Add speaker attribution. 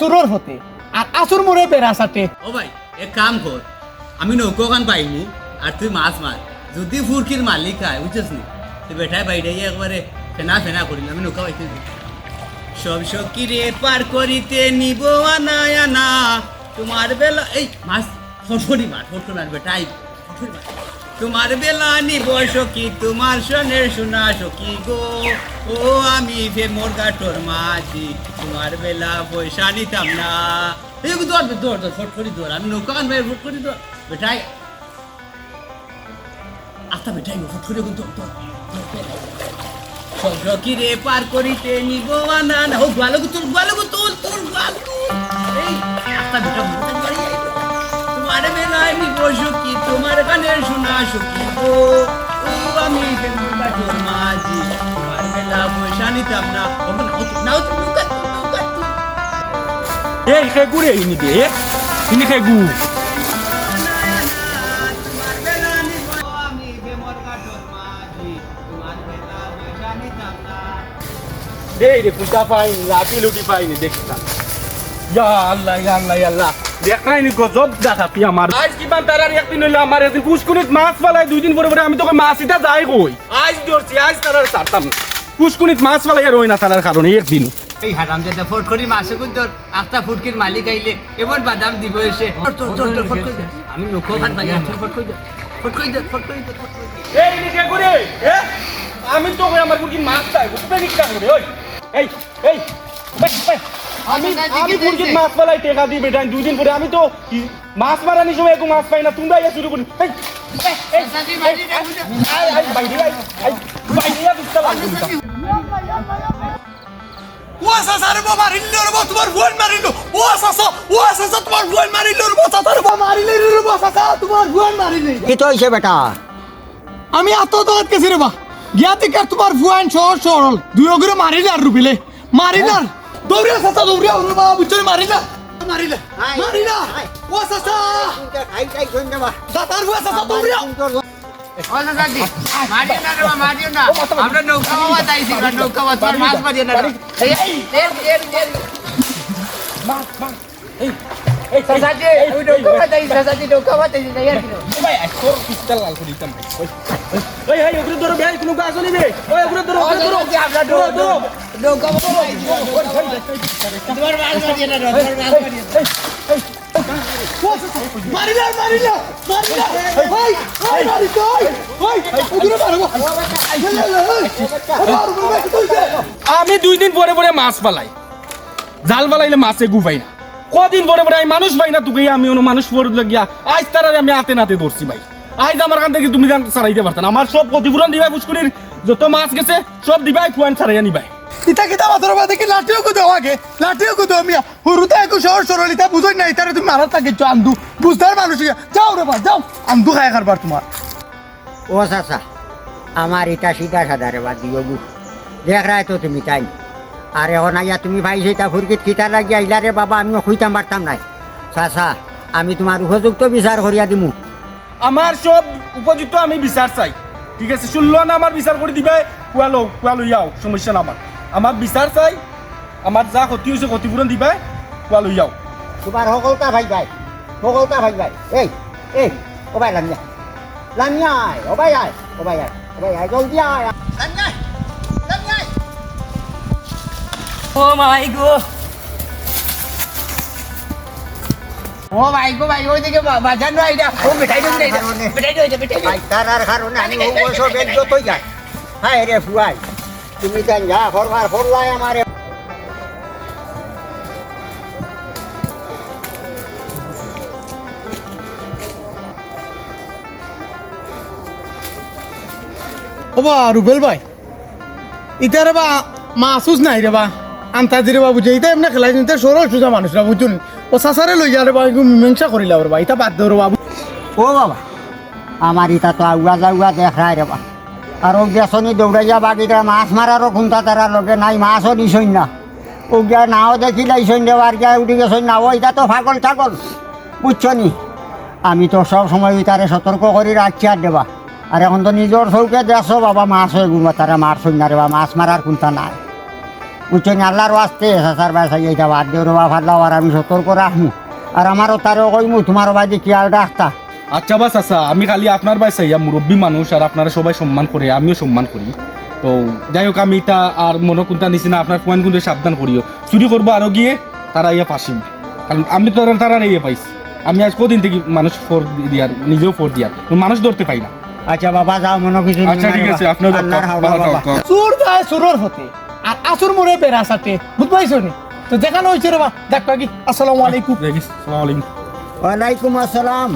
Speaker 1: সুরর হতে। আর আসুর মোড়ে বেড়া সাটে
Speaker 2: ও ভাই, এক কাম কর আমি নৌকো কান পাইমু আর তুই মাছ মার যদি ফুরকির মালিক হয় বুঝছিস নি? তুই বেটায় গিয়ে একবারে ফেনা ফেনা করিল আমি নৌকা পাইতে সব সকিরে পার করিতে নিব আনা আনা। তোমার বেলা এই, মাছ, ফটফটি মার ফটফটি মার বেটাই। ফটফটি মার তোমার বেলা নিব সখী, তোমার সনের শোনা সখী গো। ও, আমি ফে মোর গাঠোর মাঝি, তোমার বেলা পয়সা নিতাম না। এই দৌড় দৌড় দৌড় ফটফটি দৌড় আমি নৌকা ফটফটি দৌড় বেটাই। বেটাই দৌড় সকিরে পার করিতে নিব আনা ও গালগু তুল গালগু তুল তুল তুল। এই তোমার বেলায় নিব সুখী তোমার গানের শোনা সুখী গো। ও আমি কাঠোর মাঝি পয়সা নিতাম না। না নাও
Speaker 3: এই খেগু রে ইনি দে ইনি খেগু
Speaker 2: না।
Speaker 3: এই রে পুজা পাইনি লুটি পাইনি ইয়া আল্লাহ ইয়া আল্লাহ ইয়া আল্লাহ। দেখাই নি গজব দেখাতি আমার। আজ কিমান তারার একদিন হইল আমার এদিন পুষ্কুনিত মাছ ফালাই দুই দিন পরে পরে আমি তোকে মাছ ইটা যাই কই। আজ ধরছি আজ তারার ছাড়তাম না পুষ্কুনিত মাছ ফালাই আর ওই না তারার কারণে একদিন।
Speaker 2: এই হারাম দাদা ফট করি মাসে কিন্তু আস্তা ফুটকির মালিক আইলে এমন বাদাম দিব এসে। আমি লোক ভাত ফট কই কই ফট কই
Speaker 3: এই আমি তো কই আমার মুরগি মাছ চাই বুঝতে নিকা করে? ওই এই, এই, আমি আমি মুরগির মাছ ফালাই টেকা দিই বেটা দুই দিন পরে আমি তো মাছ মারানি সময় একটু মাছ পাই না তোমরা ইয়া শুরু করি।
Speaker 1: ও সাসা রে বাবা মারিল রে বাবা তোমার ফোন মারিল ও সাসা ও সাসা তোমার ফোন মারিল রে বাবা বাবা মারিল রে সাসা তোমার ফোন মারিল
Speaker 4: কি তো হয়েছে বেটা?
Speaker 1: আমি এত দৌড় গেছি রে বা গিয়া থেকে তোমার ফুয়ান সহজ সরল। দুই অগ্রে মারিল আর রুবিলে। মারিল আর দৌড়ে সাসা দৌড়ে ওরে বাবা বুঝছে মারিল মারিল মারিল ও সাসা দাতার ফুয়া সাসা দৌড়ে
Speaker 2: মারিও না রে মা, মারিও না আমরা নৌকা বাবা তাইছি আমরা নৌকা বাবা তোমার মাছ মারিও না রে। এই এই এই এই এই এই সাসাজি ওই নৌকা বাবা তাইছি সাসাজি নৌকা বাবা তাইছি না ইয়ার কিনো
Speaker 3: ভাই, আজ তোর পিস্তল লাল করে দিতাম ভাই। ওই, ওই, ওই, ওগুলো ধরো ভাই, কোনো কাজ হয়নি ওই, ওগুলো ধরো, ওগুলো ধরো।
Speaker 2: আমরা
Speaker 3: ধরো, ধরো।
Speaker 2: নৌকা বাবা তোমার মাছ মারিও না তোমার মাছ মারিও না
Speaker 1: মারিল মারিল মারিল ওই ওই মারিল ওই ওই ওগুলো মারবো
Speaker 3: আমি দুই দিন পরে পরে মাছ পালাই জাল পালাইলে মাছে গু পাই না কদিন পরে পরে আমি মানুষ ভাই না তুকে আমি অন্য মানুষ পরে লাগিয়া আজ তারা আমি হাতে নাতে ধরছি ভাই। আজ আমার কান থেকে তুমি গান ছাড়াইতে পারতেন আমার সব ক্ষতিপূরণ দিবাই পুষ্করির যত মাছ গেছে সব দিবাই ফুয়ান ছাড়াইয়া নিবাই
Speaker 1: ইতা কিতা মাথার বাদে কি লাঠিও কুদো আগে লাঠিও কুদো মিয়া হুরুতে একু শহর সরল ইতা বুঝই না ইতারে তুমি মারা থাকে আন্দু। বুঝতার মানুষ যাও রে বা যাও। আন্দু খায় কারবার তোমার
Speaker 4: ও চাচা আমার ইটা সিধা সাদা রে বাদ দিও গু দেখ রায় তো তুমি তাই আর এখন আইয়া তুমি ভাই সেটা ফুরকিত খিতা লাগি আইলা রে বাবা আমিও খুঁজতাম পারতাম নাই। চাচা আমি তোমার উপযুক্ত বিচার করিয়া দিমু।
Speaker 3: আমার সব উপযুক্ত আমি বিচার চাই। ঠিক আছে শুনলো না আমার বিচার করে দিবে? কুয়ালো কুয়ালো ইয়াও সমস্যা না আমার আমার বিচার চাই আমার যা ক্ষতি হয়েছে ক্ষতিপূরণ দিবে কুয়ালো ইয়াও
Speaker 4: তোমার সকলটা ভাই ভাই সকলটা ভাই ভাই। এই এই ও ভাই লামিয়া। লামিয়া আয় ও ভাই আয় ও ভাই আয় ও ভাই আয় জলদি আয় লামিয়া
Speaker 2: ও মাই গো। ও ভাই গো ভাই ওইদিকে বাজার নয় এটা ও মিঠাই দেবো এটা মিঠাই দেবো এটা মিঠাই
Speaker 4: ভাই তার কারণে আমি অবশ্য বেজ্জত হয়ে যাই হায় রে ফুয়াই তুমি জান যা ফরবার ফরলাই আমারে।
Speaker 1: ও বা রুবেল ভাই ইতা রে বা মাসুস নাই রে বা। আন্তাজি রে বা বুঝে ইতা এমনি খেলাই ইতা সরল সুজা মানুষরা, বুঝুন? ও সাসারে লই যা রে বা মীমাংসা করিলা রে বা ইতা বাদ দে রে বা
Speaker 4: ও বাবা, আমার ইটা তো আগুয়া জাগুয়া দেখায় রে বা আর ও গেছনি দৌড়াইয়া বাগিটা মাছ মারারও খুন্তা তারা লগে নাই, মাছও দিছই না। ও গিয়া নাও দেখি লাইছই রে আর গিয়া উঠি গেছই না। ও এটা তো পাগল ছাগল বুঝছ নি আমি তো সব সময় তারে সতর্ক করে রাখছি আর দেবা আর এখন তো নিজের চৌকে দেখছ বাবা, মাছ হয়ে গুমা তারা মারছই না রে বা মাছ মারার কোনটা নাই। বুঝছেন আল্লাহর ওয়াস্তে সাসার বাসাই এইটা বাদ দিও রবা ফাল্লাও আর আমি সতর্ক রাখমু আর আমারও তারও কইমু তোমারও বাদি খেয়াল রাখতা
Speaker 3: আচ্ছা বাস আচ্ছা আমি খালি আপনার বাই চাইয়া মুরব্বী মানুষ আর আপনারা সবাই সম্মান করে আমিও সম্মান করি। তো যাই হোক আমি এটা আর মনে কোনটা নিছি না আপনার পয়েন্ট কিন্তু সাবধান করিও। চুরি করব আরও গিয়ে তারা ইয়ে ফাঁসিম। কারণ আমি তো আর তারা ইয়ে পাইছি। আমি আজ কদিন থেকে মানুষ ফোর দিয়ার নিজেও ফোর দিয়ার মানুষ ধরতে পাই না।
Speaker 4: আচ্ছা বাবা যাও মনে কিছু
Speaker 3: আচ্ছা ঠিক আছে আপনার
Speaker 1: চোর যায় চোরের হতে আর আসুর মোড়ে বেড়া সাথে বুঝতে পাইছো নি? তো দেখানো হয়েছে রে বা দেখ কি আসসালামু আলাইকুম।
Speaker 3: সালাম আলাইকুম।
Speaker 4: ওয়ালাইকুম আসসালাম।